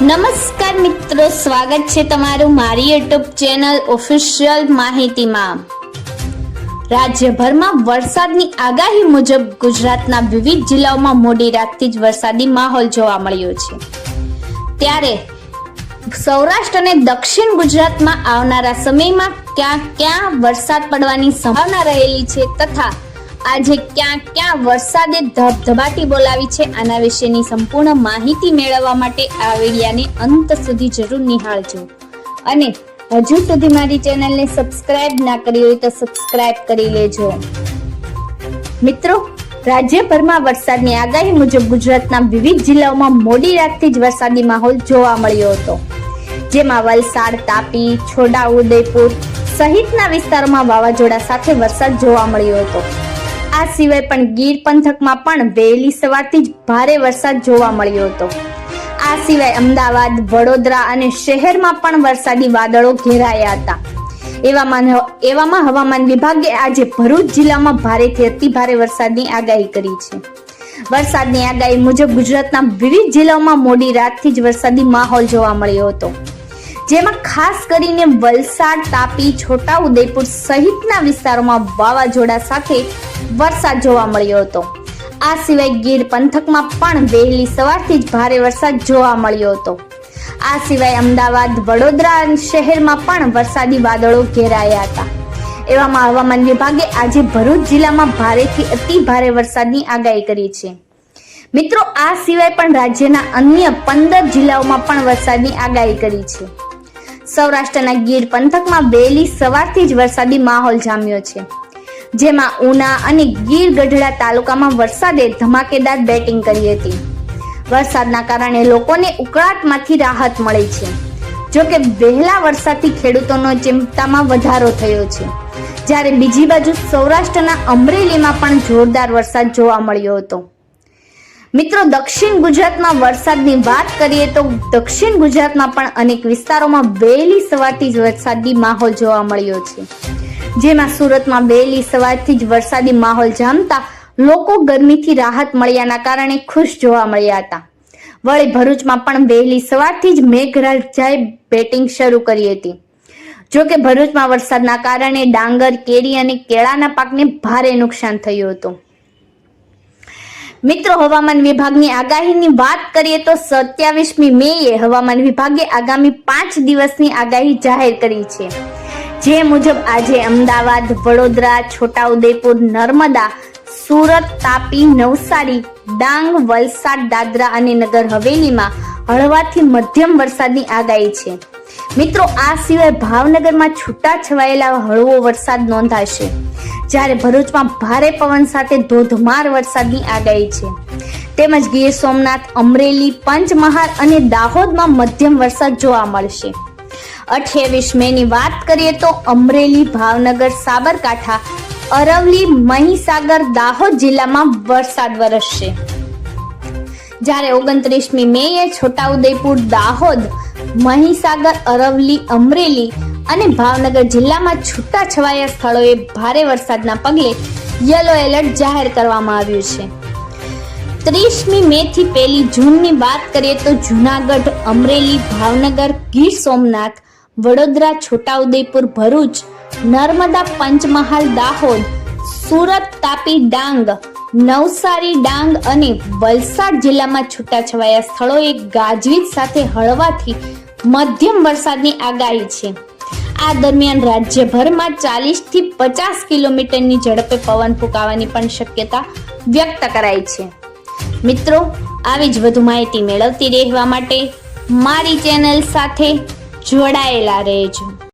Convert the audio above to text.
નમસ્કાર મિત્રો, સ્વાગત છે તમારું મારી યુટ્યુબ ચેનલ ઓફિશિયલ માહિતીમાં. રાજ્યભરમાં વરસાદની આગાહી મુજબ ગુજરાતના વિવિધ જિલ્લાઓમાં મોડી રાતથી જ વરસાદી માહોલ જોવા મળ્યો છે. ત્યારે સૌરાષ્ટ્ર અને દક્ષિણ ગુજરાતમાં આવનારા સમયમાં ક્યાં ક્યાં વરસાદ પડવાની સંભાવના રહેલી છે તથા આજે ક્યાં ક્યાં વરસાદે ધબધબાટી બોલાવી છે, આના વિશેની સંપૂર્ણ માહિતી મેળવવા માટે આ વિડિયાને અંત સુધી જરૂર નિહાળજો. અને હજુ સુધી મારી ચેનલને સબસ્ક્રાઇબ ના કરી હોય તો સબસ્ક્રાઇબ કરી લેજો. મિત્રો, રાજ્યભરમાં વરસાદની આગાહી મુજબ ગુજરાતના વિવિધ જિલ્લાઓમાં મોડી રાતથી જ વરસાદી માહોલ જોવા મળ્યો હતો. જેમાં વલસાડ, તાપી છોટાઉદેપુર સહિતના વિસ્તારોમાં વાવાઝોડા સાથે વરસાદ જોવા મળ્યો હતો. આ સિવાય પણ ગીર પંથકમાં પણ વહેલી સવારથી જ ભારે વરસાદ જોવા મળ્યો હતો. આ સિવાય અમદાવાદ, વડોદરા અને શહેરમાં પણ વરસાદી વાદળો ઘેરાયા હતા. એવામાં એવામાં હવામાન વિભાગે આજે ભરૂચ જિલ્લામાં ભારેથી અતિ ભારે વરસાદની આગાહી કરી છે. વરસાદની આગાહી મુજબ ગુજરાતના વિવિધ જિલ્લાઓમાં મોડી રાતથી જ વરસાદી માહોલ જોવા મળ્યો હતો. જેમાં ખાસ કરીને વલસાડ, તાપી છોટા ઉદયપુર સહિતના વિસ્તારોમાં વાવાઝોડા સાથે વરસાદ જોવા મળ્યો હતો. આ સિવાય ગીર પંથકમાં પણ વહેલી સવારથી જ ભારે વરસાદ જોવા મળ્યો હતો. આ સિવાય અમદાવાદ, વડોદરા શહેરમાં પણ વરસાદી વાદળો ઘેરાયા હતા. એવામાં હવામાન વિભાગે આજે ભરૂચ જિલ્લામાં ભારેથી અતિ ભારે વરસાદની આગાહી કરી છે. મિત્રો, આ સિવાય પણ રાજ્યના અન્ય પંદર જિલ્લાઓમાં પણ વરસાદની આગાહી કરી છે. સૌરાષ્ટ્રના ગીર પંથકમાં વહેલી સવારથી જ વરસાદી માહોલ જામ્યો છે. જેમાં ઉના અને ગીર ગઢડા તાલુકામાં વરસાદે ધમાકેદાર બેટિંગ કરી હતી. વરસાદના કારણે લોકોને ઉકળાટમાંથી રાહત મળી છે. જો કે વહેલા વરસાદથી ખેડૂતોનો ચિંતામાં વધારો થયો છે. જ્યારે બીજી બાજુ સૌરાષ્ટ્રના અમરેલીમાં પણ જોરદાર વરસાદ જોવા મળ્યો હતો. મિત્રો, દક્ષિણ ગુજરાતમાં વરસાદની વાત કરીએ તો દક્ષિણ ગુજરાતમાં પણ અનેક વિસ્તારોમાં વહેલી સવારથી જ વરસાદી માહોલ જોવા મળ્યો છે. જેમાં સુરતમાં વહેલી સવારથી જ વરસાદી માહોલ જામતા લોકો ગરમીથી રાહત મળ્યાના કારણે ખુશ જોવા મળ્યા હતા. વળી ભરૂચમાં પણ વહેલી સવારથી જ મેઘરાજાએ બેટિંગ શરૂ કરી હતી. જો કે ભરૂચમાં વરસાદના કારણે ડાંગર, કેરી અને કેળાના પાકને ભારે નુકસાન થયું હતું. મિત્રો, હવામાન વિભાગની આગાહીની વાત કરીએ તો સત્યાવીસમી મેએ હવામાન વિભાગે આગામી પાંચ દિવસની આગાહી જાહેર કરી છે. જે મુજબ આજે અમદાવાદ, વડોદરા, છોટાઉદેપુર, નર્મદા, સુરત, તાપી, નવસારી, ડાંગ, વલસાડ, દાદરા અને નગર હવેલીમાં હળવાથી મધ્યમ વરસાદની આગાહી છે. મિત્રો, આ સિવાય ભાવનગરમાં છૂટા છવાયેલા હળવો વરસાદ નોંધાશે. જ્યારે ભરૂચમાં ભારે પવન સાથે ધોધમાર વરસાદની આગાહી છે. તેમજ ગીર સોમનાથ, અમરેલી, પંચમહાલ અને દાહોદમાં મધ્યમ વરસાદ જોવા મળશે. અઠ્યાવીસ મે ની વાત કરીએ તો અમરેલી, ભાવનગર, સાબરકાંઠા અરવલી મહીસાગર, દાહોદ જિલ્લામાં વરસાદ વરસશે. જ્યારે ઓગણત્રીસમી મેએ છોટાઉદેપુર, દાહોદ, મહીસાગર અરવલી અમરેલી અને ભાવનગર જિલ્લામાં છૂટા છવાયા સ્થળોએ ભારે વરસાદના પગલે યલો એલર્ટ જાહેર કરવામાં આવ્યું છે. ત્રીસમી મે થી પહેલી જૂનની વાત કરીએ તો જુનાગઢ, અમરેલી, ભાવનગર, ગીર સોમનાથ, વડોદરા, છોટાઉદેપુર, ભરૂચ, નર્મદા પંચમહાલ, દાહોદ, સુરત, તાપી ડાંગ, નવસારી ડાંગ અને વલસાડ જિલ્લામાં છૂટાછવાયા સ્થળોએ ગાજવીજ સાથે હળવાથી મધ્યમ વરસાદની આગાહી છે. આ દરમિયાન રાજ્યભરમાં ચાલીસથી પચાસ કિલોમીટરની ઝડપે પવન ફૂંકાવાની પણ શક્યતા વ્યક્ત કરાઈ છે. મિત્રો, આવી જ વધુ માહિતી મેળવતી રહેવા માટે મારી ચેનલ સાથે જોડાયેલા રહેજો.